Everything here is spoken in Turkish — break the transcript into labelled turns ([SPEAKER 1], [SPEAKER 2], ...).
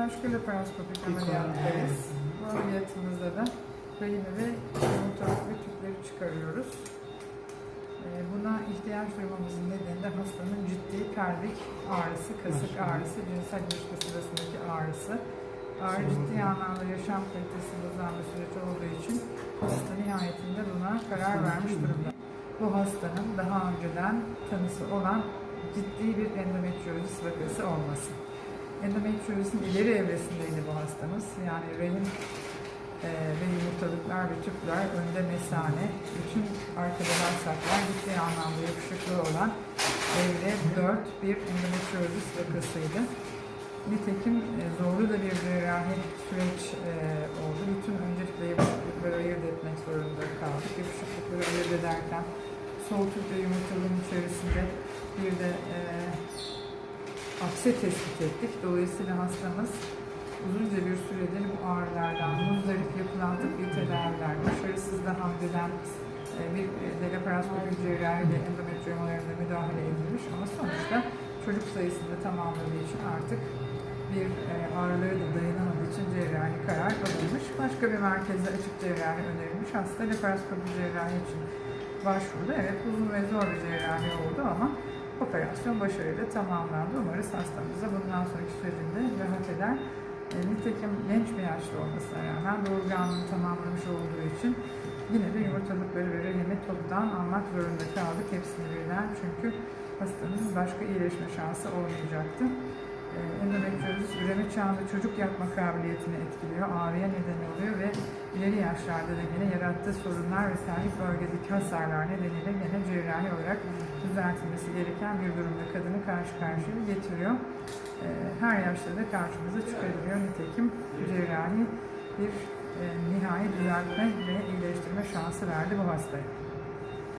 [SPEAKER 1] başka laparoskopik ameliyattayız. Bu ameliyatımızda da rahimi ve yumurtalık ve tüpleri çıkarıyoruz. Ee, Buna ihtiyaç duymamızın nedeni de hastanın ciddi pelvik ağrısı, kasık ağrısı, cinsel ilişki sırasındaki ağrısı. Ağrı ciddi anlamda yaşam kalitesini bozan bir süreç olduğu için hasta nihayetinde buna karar vermiş durumda. Bu hastanın daha önceden tanısı olan ciddi bir endometriozis vakası olması. Endometriozis'in ileri evresindeydi bu hastamız. Yani rahim e, ve yumurtalıklar ve tüpler önde mesane, bütün arkada bağırsaklar ciddi anlamda yapışıklığı olan evre 4 bir endometriozis vakasıydı. Nitekim e, zorlu da bir cerrahi süreç e, oldu. Bütün öncelikle yapışıklıkları ayırt etmek zorunda kaldık. Yapışıklıkları ayırt ederken soğutup ve yumurtalığın içerisinde bir de e, akse tespit ettik. Dolayısıyla hastamız uzunca bir süredir bu ağrılardan muzdarip yapılan tıbbi tedaviler, başarısız daha önceden e, bir e, laparoskopik cerrahi ile endometriomalarında müdahale edilmiş ama sonuçta çocuk sayısını tamamladığı için artık bir e, ağrıları da dayanamadığı için cerrahi karar alınmış. Başka bir merkezde açık cerrahi önerilmiş. Hasta laparoskopik cerrahi için başvurdu. Evet uzun ve zor bir cerrahi oldu ama operasyon başarıyla tamamlandı. Umarız hastamıza bundan sonraki sürecinde rahat eder. E, nitekim genç bir yaşta olmasına rağmen doğurganlığını tamamlamış olduğu için yine de yumurtalıkları ve rahimi toptan almak zorunda kaldık hepsini birden. Çünkü hastamız başka iyileşme şansı olmayacaktı. Çağında çocuk yapma kabiliyetini etkiliyor, ağrıya neden oluyor ve ileri yaşlarda da yine yarattığı sorunlar ve pelvik bölgedeki hasarlar nedeniyle yine cerrahi olarak düzeltilmesi gereken bir durumda kadını karşı karşıya getiriyor. E, Her yaşta da karşımıza çıkarılıyor. Nitekim cerrahi bir e, nihai düzeltme ve iyileştirme şansı verdi bu hastaya.